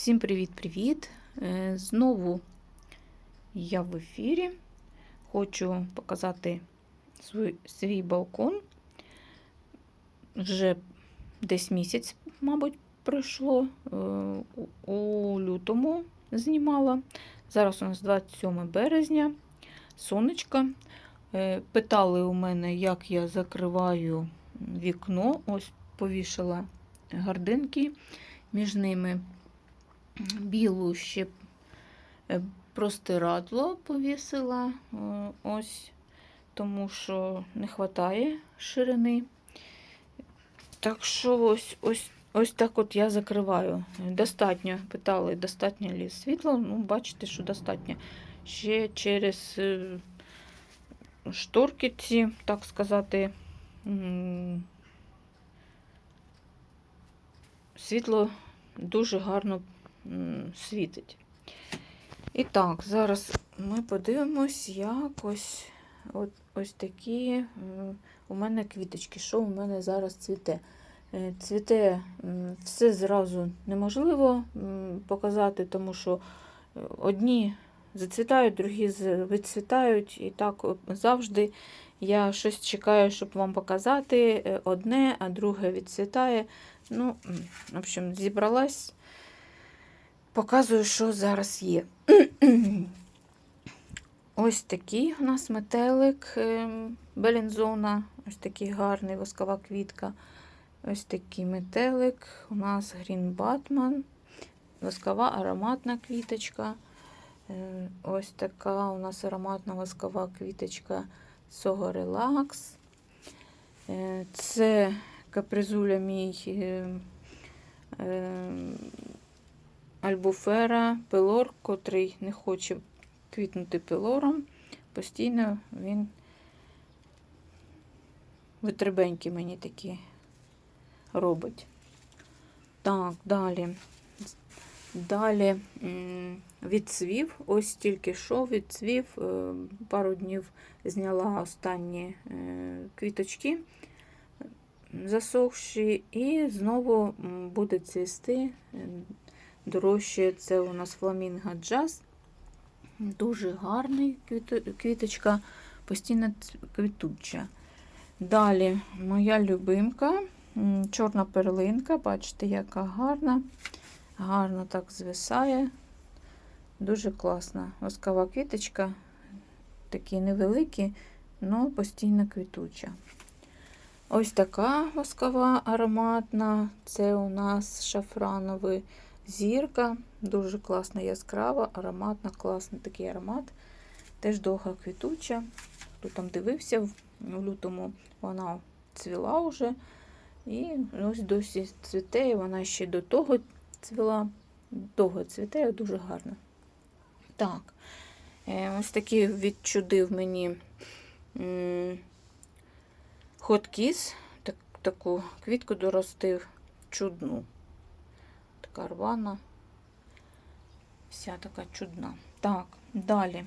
Всім привіт-привіт! Е, Знову я в ефірі. Хочу показати свій, свій балкон. Вже десь місяць, мабуть, пройшло. Е, у- лютому знімала. Зараз у нас 27 березня, сонечко. Е, Питали у мене, як я закриваю вікно. Ось повішала гардинки між ними білу ще е, простирадло повісила, е, ось, тому що не вистачає ширини. Так що ось, ось, ось так от я закриваю. Достатньо, питали, достатньо ли світла. Ну, бачите, що достатньо. Ще через е, шторки ці, так сказати, світло дуже гарно світить. І так, зараз ми подивимось, як ось, от, ось такі у мене квіточки, що у мене зараз цвіте. Е, Цвіте все зразу неможливо показати, тому що е, одні зацвітають, другі відцвітають. І так завжди я щось чекаю, щоб вам показати е, одне, а друге відцвітає. Ну, в общем, зібралась. Показую, що зараз є. Ось такий у нас метелик ем, Белінзона. Ось такий гарний воскова квітка. Ось такий метелик. У нас Грін Батман. Воскова ароматна квіточка. Е, Ось така у нас ароматна воскова квіточка Сого Релакс. Е, Це капризуля мій е, е, альбуфера, пилор, котрий не хоче квітнути пилором. Постійно він витребенькі мені такі робить. Так, далі. Далі відцвів, ось тільки що відцвів, е, пару днів зняла останні е, квіточки засохші, і знову буде цвісти. Дорожче це у нас фламінго джаз. Дуже гарний квіточка, постійно квітуча. Далі моя любимка, чорна перлинка, бачите, яка гарна. Гарно так звисає. Дуже класна. Воскова квіточка, такі невеликі, але постійно квітуча. Ось така воскова ароматна. Це у нас шафрановий зірка. Дуже класна, яскрава, ароматна, класний такий аромат. Теж довга квітуча. Хто там дивився, в лютому вона цвіла вже. І ось досі цвіте, вона ще до того цвіла. Довго цвіте, дуже гарно. Так, е, ось такий відчудив мені хоткіс. Так, таку квітку доростив чудну. Така рвана. Вся така чудна. Так, далі.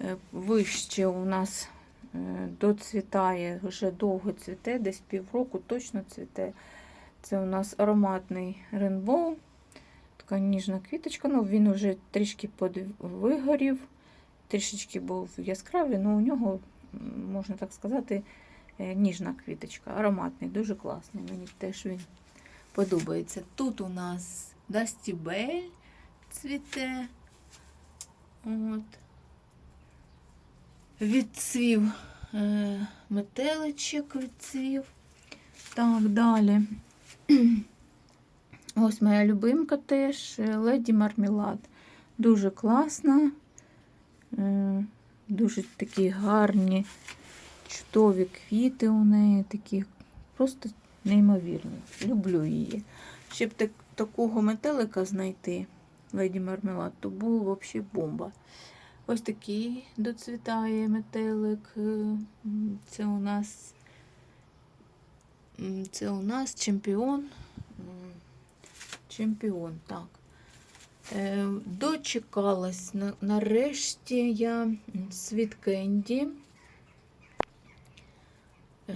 Е, Вище у нас е, доцвітає, вже довго цвіте, десь півроку точно цвіте. Це у нас ароматний рейнбоу. Така ніжна квіточка. Ну, він вже трішки вигорів, трішечки був яскравий, але у нього, можна так сказати, е, ніжна квіточка. Ароматний, дуже класний. Мені теж він подобається. Тут у нас Дастібель цвіте. От. Відцвів е, метеличок відцвів. Так, далі. Ось моя любимка теж е, Леді Мармелад. Дуже класна. Е, Дуже такі гарні, чудові квіти у неї, такі просто неймовірні. Люблю її. Щоб так, такого метелика знайти, Леді Мармелад, то було взагалі бомба. Ось такий доцвітає метелик. Е, Це у нас це у нас чемпіон. Чемпіон, так. Е, Дочекалась нарешті я Світ Кенді. Е,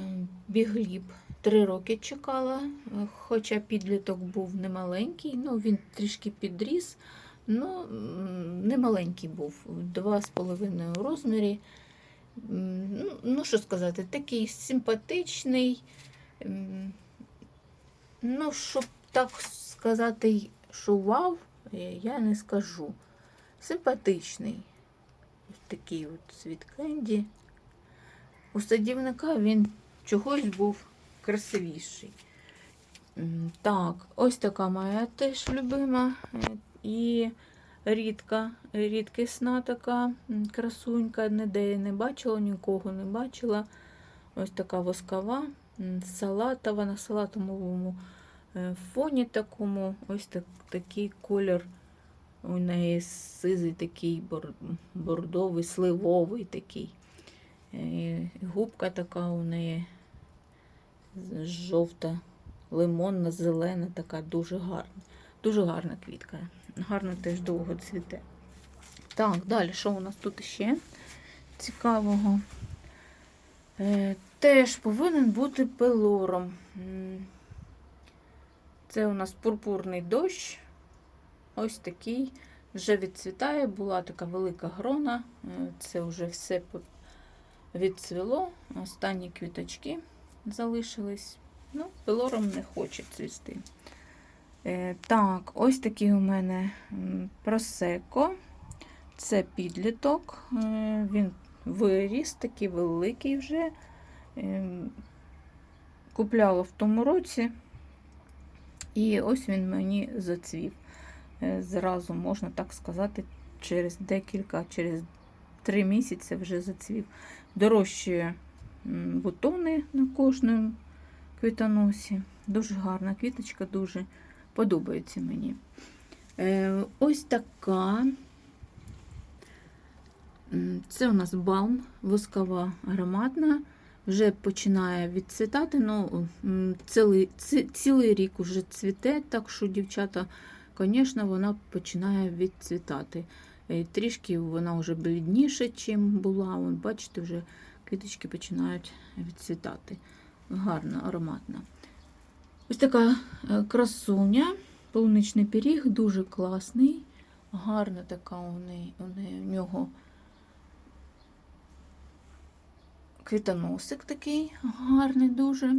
Бігліб три роки чекала, е, хоча підліток був немаленький, ну він трішки підріс, ну немаленький був, два з половиною у розмірі. Ну, ну, що сказати, такий симпатичний. Ну, щоб так сказати, що вау, е, я не скажу. Симпатичний. Ось такий от світ кенді. У садівника він чогось був красивіший. Так, ось така моя теж любима е, і рідка, рідкісна така красунька, ніде я не бачила, нікого не бачила. Ось така воскова, салатова на салатовому е, фоні такому. Ось так, такий колір. У неї сизий такий бордовий, сливовий такий. Е, Губка така у неї жовта, лимонна, зелена, така дуже гарна. Дуже гарна квітка. Гарно теж довго цвіте. Так, далі, що у нас тут ще цікавого? Е, теж повинен бути пелором. Це у нас пурпурний дощ. Ось такий. Вже відцвітає, була така велика грона. Е, Це вже все відцвіло. Останні квіточки залишились. Ну, пилором не хоче цвісти. Е, так, ось такий у мене просеко. Це підліток. Е, він виріс, такий великий вже. Е, купляла в тому році. І ось він мені зацвів. Е, Зразу, можна так сказати, через декілька, через три місяці вже зацвів. Дорожчує бутони на кожному квітоносі. Дуже гарна квіточка, дуже подобається мені. Е, ось така. Це у нас балм, воскова ароматна. Вже починає відцвітати. Ну, цілий, цілий рік уже цвіте, так що, дівчата, звісно, вона починає відцвітати. Е, Трішки вона вже блідніша, чим була. Бачите, вже квіточки починають відцвітати. Гарна, ароматна. Ось така е, красуня, полуничний пиріг, дуже класний. Гарна така у нього квітоносик такий гарний дуже.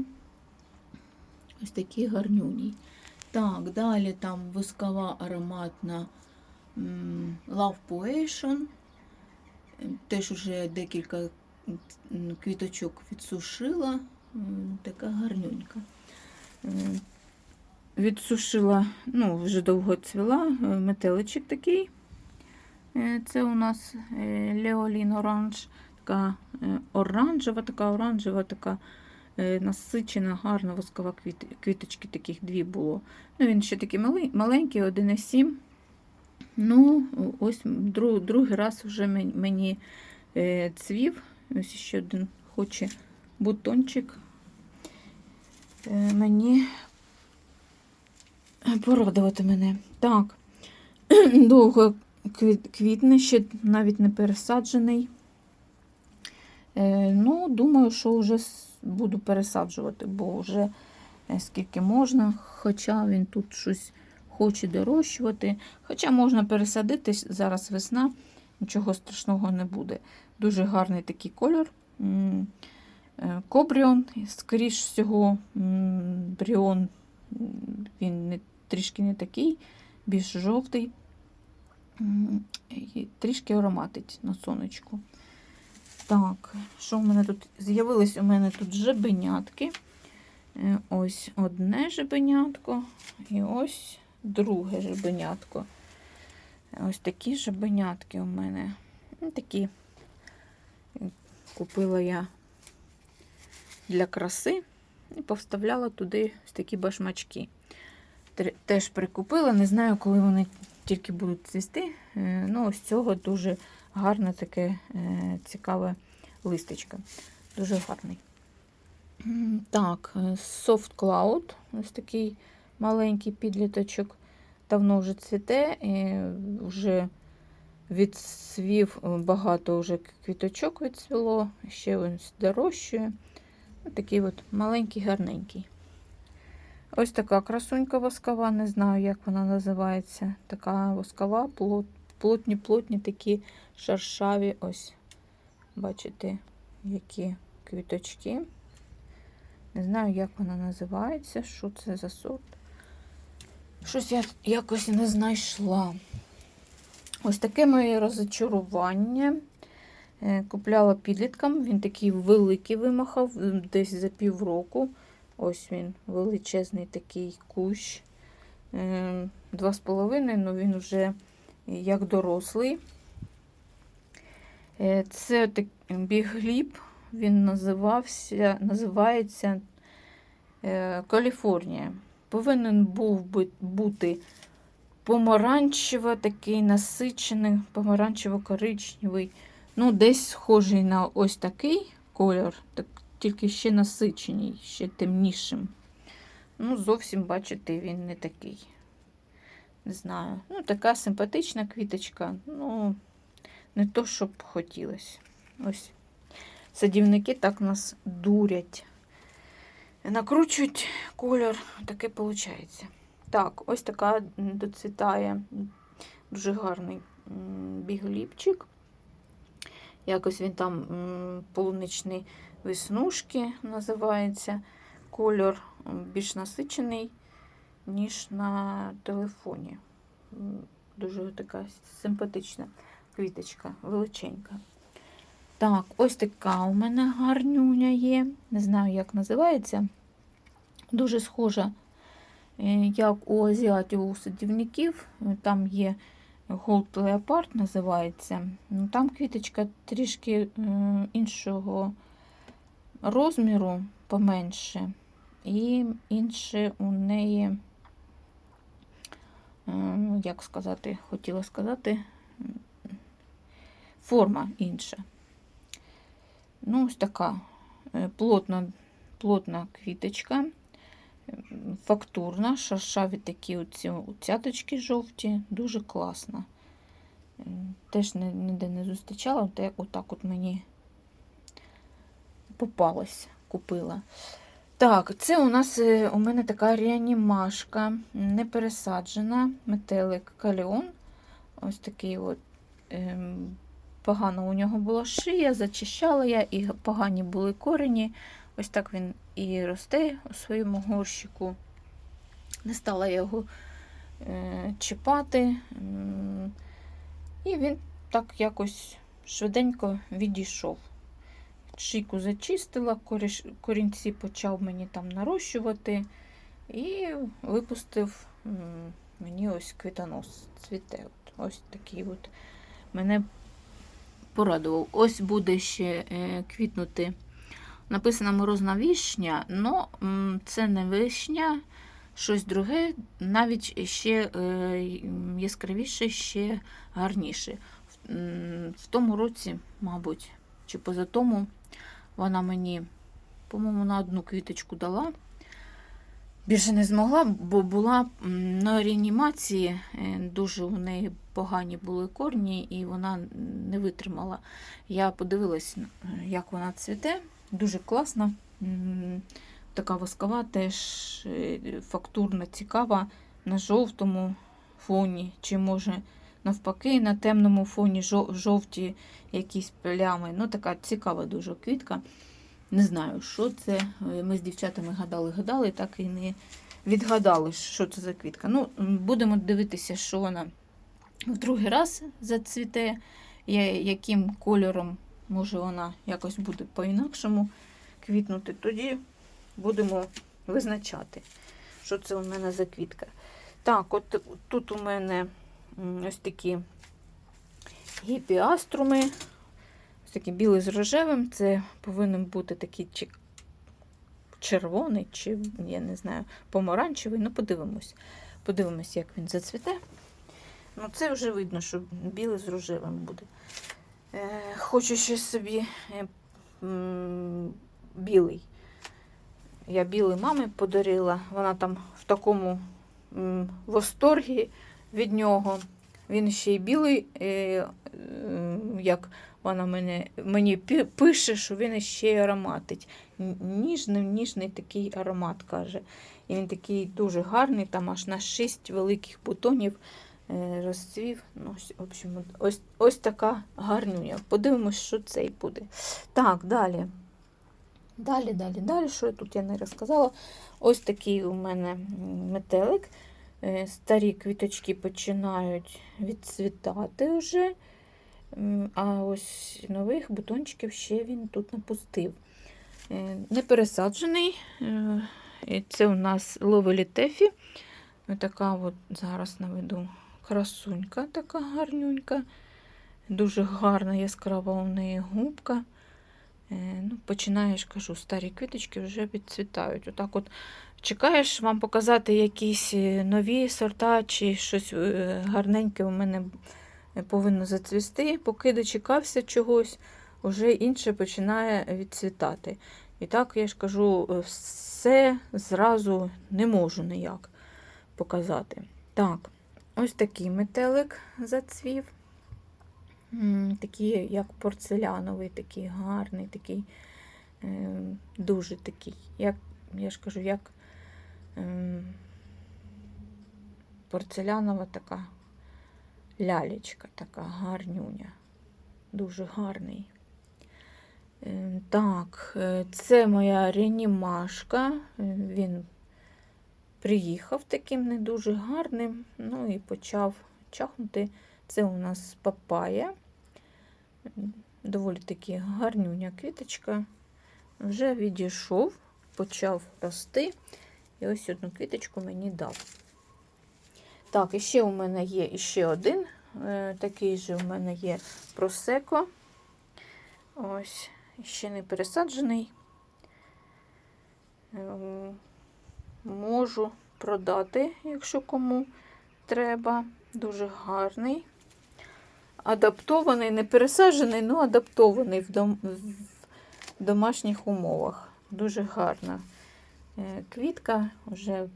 Ось такий гарнюній. Так, далі там воскова ароматна Love Potion. Е, Теж уже декілька квіточок відсушила. Така гарнюнька. Відсушила, ну, вже довго цвіла, е, метеличок такий. Е, Це у нас Леолін Оранж, така е, оранжева, така оранжева, така насичена, гарна воскова квіт, квіточки таких дві було. Ну, Він ще такий маленький, 1,7. Ну, ось друг, другий раз вже мені цвів. Ось ще один хоче бутончик е, мені порадувати мене. Так, довго квіт, квітне, ще навіть не пересаджений. Е, ну, думаю, що вже буду пересаджувати, бо вже е, скільки можна, хоча він тут щось хоче дорощувати. Хоча можна пересадити, зараз весна, нічого страшного не буде. Дуже гарний такий кольор. Е, Кобріон, скоріш всього, бріон, він не, трішки не такий, більш жовтий, і трішки ароматить на сонечку. Так, що в мене тут? З'явились у мене тут жебенятки. Е, Ось одне жебенятко і ось друге жебенятко. Ось такі жебенятки у мене. Ну, Такі купила я для краси і повставляла туди ось такі башмачки. Теж прикупила, не знаю, коли вони тільки будуть цвісти. Е, Ну, ось цього дуже гарне таке е, цікаве листочка. Дуже гарний. Так, е, Soft Cloud, ось такий маленький підліточок. Давно вже цвіте, і вже відцвів е, багато вже квіточок відцвіло, ще ось дорощує. Ось такий от маленький, гарненький. Ось така красунька воскова, не знаю, як вона називається. Така воскова, плот, плотні, плотні, такі шершаві. Ось, бачите, які квіточки. Не знаю, як вона називається, що це за сорт. Щось я якось не знайшла. Ось таке моє розочарування. Е, Купляла підліткам, він такий великий вимахав, десь за півроку. Ось він, величезний такий кущ. Е, Два з половиною, але він вже як дорослий. Е, Це так, бігліб, він називався, називається Каліфорнія. Повинен був би бути помаранчево, такий насичений, помаранчево-коричневий. Ну, десь схожий на ось такий кольор, так, тільки ще насичений, ще темнішим. Ну, зовсім, бачите, він не такий. Не знаю. Ну, така симпатична квіточка. Ну, не то, щоб хотілося. Ось. Садівники так нас дурять. Накручують кольор, таке виходить. Так, ось така доцвітає дуже гарний бігліпчик. Якось він там полуничні веснушки називається. Кольор більш насичений, ніж на телефоні. Дуже така симпатична квіточка, величенька. Так, ось така у мене гарнюня є. Не знаю, як називається. Дуже схожа, е, як у азіатів у садівників. Там є Gold Leopard називається. Ну, Там квіточка трішки е, іншого розміру, поменше. І інше у неї, е, як сказати, хотіла сказати, форма інша. Ну, ось така е, плотна, плотна квіточка, е, фактурна, шершаві такі оці цяточки жовті, дуже класна. Е, Теж ніде не зустрічала, те отак от мені попалась, купила. Так, це у нас у мене така реанімашка, не пересаджена, метелик каліон. Ось такий от. Погано у нього була шия, зачищала я, і погані були корені. Ось так він і росте у своєму горщику. Не стала його е, чіпати. І він так якось швиденько відійшов. Шийку зачистила, корінці почав мені там нарощувати і випустив мені ось квітонос цвіте. Ось такий от мене порадував. Ось буде ще е, квітнути. Написано морозна вишня, але це не вишня, щось друге, навіть ще е, яскравіше, ще гарніше. В, тому році, мабуть, чи поза тому, вона мені, по-моєму, на одну квіточку дала. Більше не змогла, бо була на реанімації, е, дуже у неї погані були корні, і вона не витримала. Я подивилась, як вона цвіте. Дуже класна. Така воскова, теж е, фактурна, цікава на жовтому фоні, чи може навпаки на темному фоні жо- жовті якісь плями. Ну, така цікава дуже квітка. Не знаю, що це. Е, Ми з дівчатами гадали, гадали, так і не відгадали, що це за квітка. Ну, будемо дивитися, що вона в другий раз зацвіте, яким кольором, може, вона якось буде по-інакшому квітнути. Тоді будемо визначати, що це у мене за квітка. Так, от тут у мене ось такі гіпіаструми. Ось такий білий з рожевим. Це повинен бути такий чи червоний, чи, я не знаю, помаранчевий. Ну, подивимось. Подивимось, як він зацвіте. Ну, це вже видно, що білий з рожевим буде. Е, хочу ще собі е, м, білий. Я білий мамі подарила. Вона там в такому м, восторгі від нього. Він ще й білий, е, е, як вона мене, мені пише, що він ще й ароматить. Ніжний, ніжний такий аромат, каже. І він такий дуже гарний, там аж на 6 великих бутонів е, розцвів. Ну, в общем, ось, ось така гарнюня. Подивимось, що цей буде. Так, далі. Далі, далі, далі, що тут я не розказала. Ось такий у мене метелик. Е, Старі квіточки починають відцвітати вже. А ось нових бутончиків ще він тут напустив. Е, Не пересаджений. е, Це у нас ловелі тефі. Така от зараз наведу красунька, така гарнюнька. Дуже гарна, яскрава у неї губка. Е, Ну, починаєш, кажу, старі квіточки вже відцвітають. Отак от чекаєш вам показати якісь нові сорта чи щось гарненьке у мене повинно зацвісти. Поки дочекався чогось, вже інше починає відцвітати. І так, я ж кажу, все зразу не можу ніяк показати. Так, ось такий метелик зацвів. Такий, як порцеляновий, такий гарний, такий, е, дуже такий, як, я ж кажу, як е, порцелянова така лялечка, така гарнюня. Дуже гарний. Е, Так, е, це моя реанімашка. Е, Він приїхав таким не дуже гарним, ну і почав чахнути. Це у нас папая. Доволі таки гарнюня квіточка. Вже відійшов, почав рости. І ось одну квіточку мені дав. Так, і ще у мене є іще один. е, Такий же у мене є просеко. Ось, ще не пересаджений. Ем, Можу продати, якщо кому треба. Дуже гарний. Адаптований, не пересаджений, але адаптований в, дом, в домашніх умовах. Дуже гарна е, квітка вже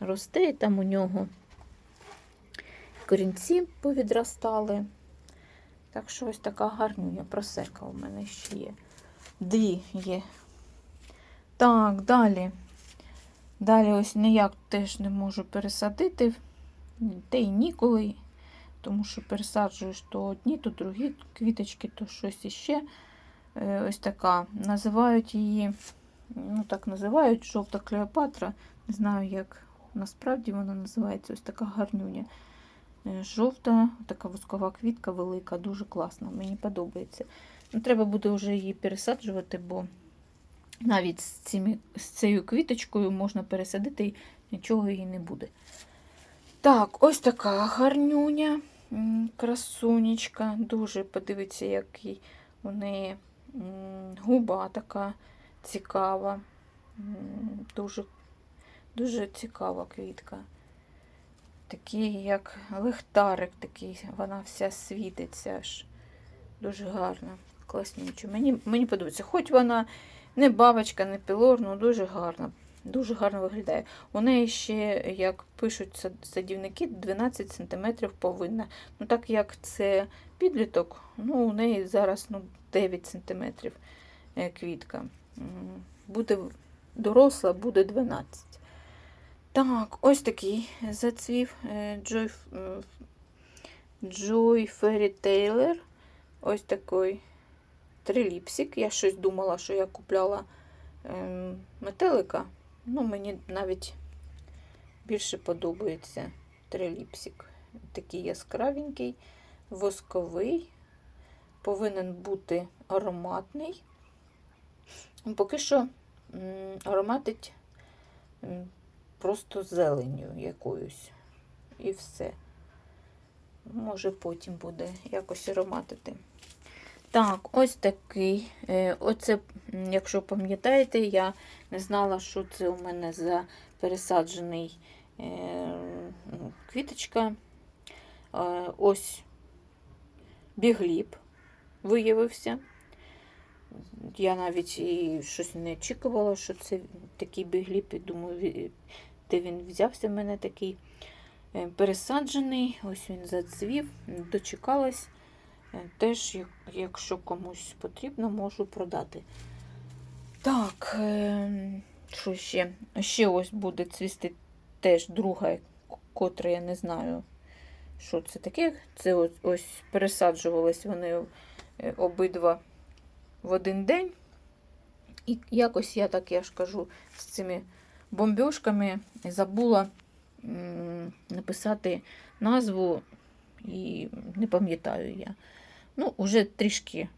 росте, і там у нього корінці повідростали. Так що ось така гарнюня просека у мене ще є. Дві є. Так, далі. Далі ось ніяк теж не можу пересадити, та й ніколи, тому що пересаджуєш то одні, то другі квіточки, то щось іще. Е, Ось така. Називають її, ну так називають, жовта Клеопатра. Не знаю, як насправді вона називається ось така гарнюня. Е, Жовта, така воскова квітка велика, дуже класна, мені подобається. Ну, Треба буде вже її пересаджувати, бо навіть з, цими, з цією квіточкою можна пересадити і нічого їй не буде. Так, ось така гарнюня, красунечка. Дуже подивіться, який у неї губа така цікава. Дуже, дуже цікава квітка. Такий, як лихтарик такий, вона вся світиться аж. Дуже гарна, класнюча. Мені, мені подобається. Хоч вона не бабочка, не пілор, ну дуже гарна. Дуже гарно виглядає. У неї ще, як пишуть садівники, 12 см повинна. Ну, так як це підліток, ну, у неї зараз ну, 9 см квітка. Буде доросла, буде 12. Так, ось такий зацвів е, Joy, е, Joy Fairy Taylor. Ось такий триліпсик. Я щось думала, що я купляла ем, метелика. Ну, мені навіть більше подобається триліпсик. Такий яскравенький, восковий, повинен бути ароматний. Поки що ароматить просто зеленю якоюсь. І все. Може, потім буде якось ароматити. Так, ось такий. Е, Оце, якщо пам'ятаєте, я не знала, що це у мене за пересаджений е, квіточка. Е, Ось бігліб виявився. Я навіть і щось не очікувала, що це такий бігліб, і думаю, де він взявся в мене такий. е, пересаджений, ось він зацвів, дочекалась. Е, Теж, якщо комусь потрібно, можу продати. Так, е, що ще? Ще ось буде цвісти теж друга, котра я не знаю, що це таке. Це ось, ось пересаджувались вони обидва в один день. І якось я так, я ж кажу, з цими бомбьошками забула написати назву і не пам'ятаю я. Ну, уже трішки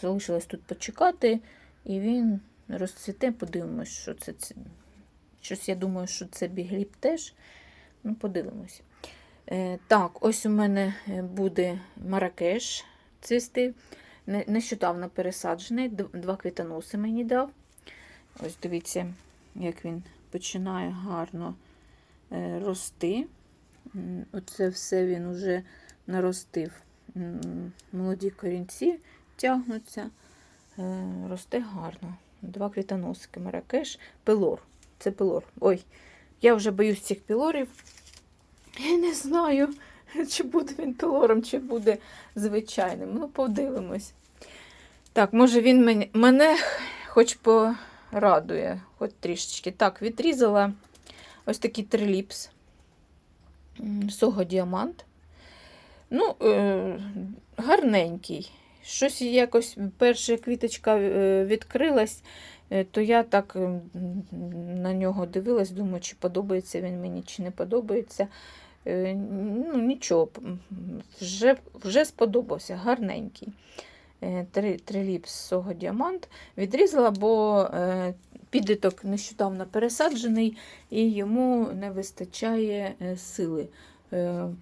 залишилось тут почекати, і він розцвіте, подивимось, що це. Щось я думаю, що це бігліп теж. Ну, подивимось. Е, так, ось у мене е, буде маракеш цвісти. Нещодавно пересаджений, два квітоноси мені дав. Ось дивіться, як він починає гарно е, рости. Оце все він уже наростив. Молоді корінці тягнуться, Е, росте гарно. Два квітоносики, маракеш, пилор. Це пилор. Ой, я вже боюсь цих пілорів. Я не знаю, чи буде він пилором, чи буде звичайним. Ну, подивимось. Так, може він мене, хоч порадує, хоч трішечки. Так, відрізала ось такий триліпс. Сого діамант. Ну, е, гарненький. Щось якось перша квіточка е, відкрилась, е, то я так на нього дивилась, думаю, чи подобається він мені, чи не подобається. Ну, нічого, вже, вже сподобався, гарненький. Е, триліпс сого діамант. Відрізала, бо е, підліток нещодавно пересаджений і йому не вистачає е, сили.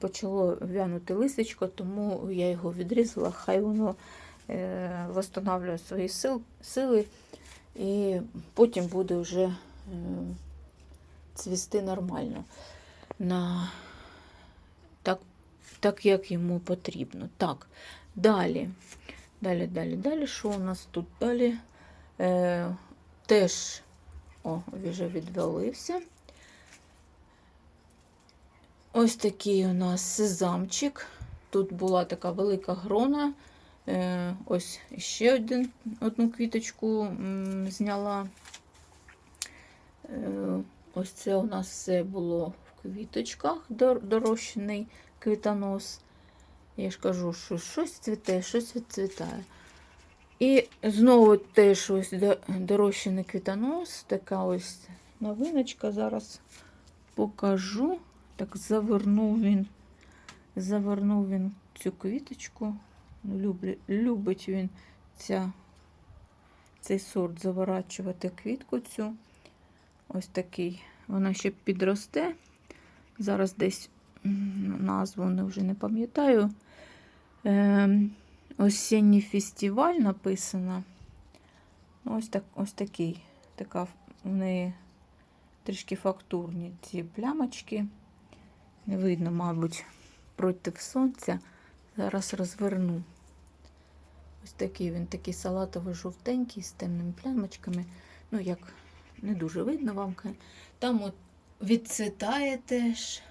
Почало вянути листечко, тому я його відрізала, хай воно восстанавлює свої сили, і потім буде вже цвісти нормально. На, так, так, як йому потрібно. Так, далі. Далі, далі, далі. Що у нас тут далі? Е, теж о, вже відвалився. Ось такий у нас сезамчик. Тут була така велика грона. Е, ось ще один, одну квіточку м, зняла. Е, ось це у нас все було в квіточках, дорощений квітонос. Я ж кажу, що щось цвіте, щось відцвітає. І знову теж ось до- дорощений квітонос, така ось новиночка. Зараз покажу. Так завернув він, завернув він цю квіточку. Люблю, любить він ця, цей сорт заворачувати квітку цю. Ось такий. Вона ще підросте. Зараз десь назву не вже не пам'ятаю. Ем, Осінній фестиваль написано. Ну, Ось, так, ось такий. Така в неї трішки фактурні ці плямочки. Не видно, мабуть, проти сонця. Зараз розверну. Ось такий він такий салатово-жовтенький з темними плямочками. Ну, як не дуже видно вам. Там от відцвітає теж.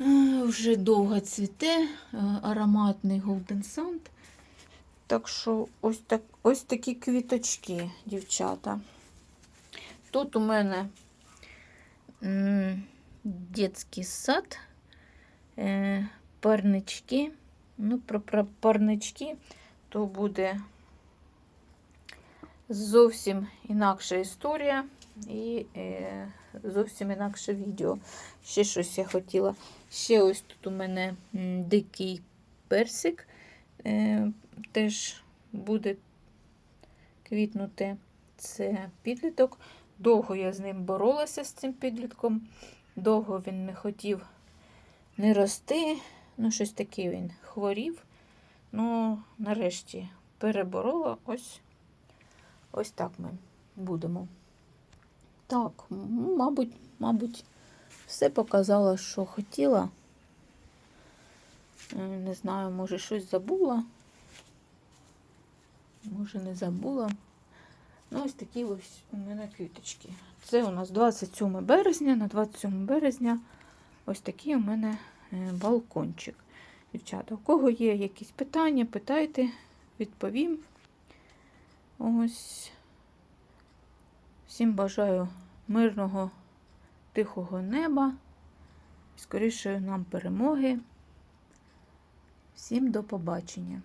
Е, Вже довго цвіте, е, ароматний Golden Sand. Так що ось, так, ось такі квіточки, дівчата. Тут у мене дитячий сад, е, парнички. Ну, про, про парнички то буде зовсім інакша історія і зовсім інакше відео. Ще щось я хотіла. Ще ось тут у мене дикий персик. Е, теж буде квітнути. Це підліток. Довго я з ним боролася з цим підлітком. Довго він не хотів не рости. Ну, щось таке він хворів. Ну, нарешті переборола. Ось, ось так ми будемо. Так, мабуть, мабуть, все показала, що хотіла. Е, Не знаю, може щось забула. Може, не забула. Ну, ось такі ось у мене квіточки. Це у нас 27 березня. На 27 березня Ось такий у мене е, балкончик. Дівчата, у кого є якісь питання, питайте, відповім. Ось. Всім бажаю мирного, тихого неба. Скоріше нам перемоги. Всім до побачення!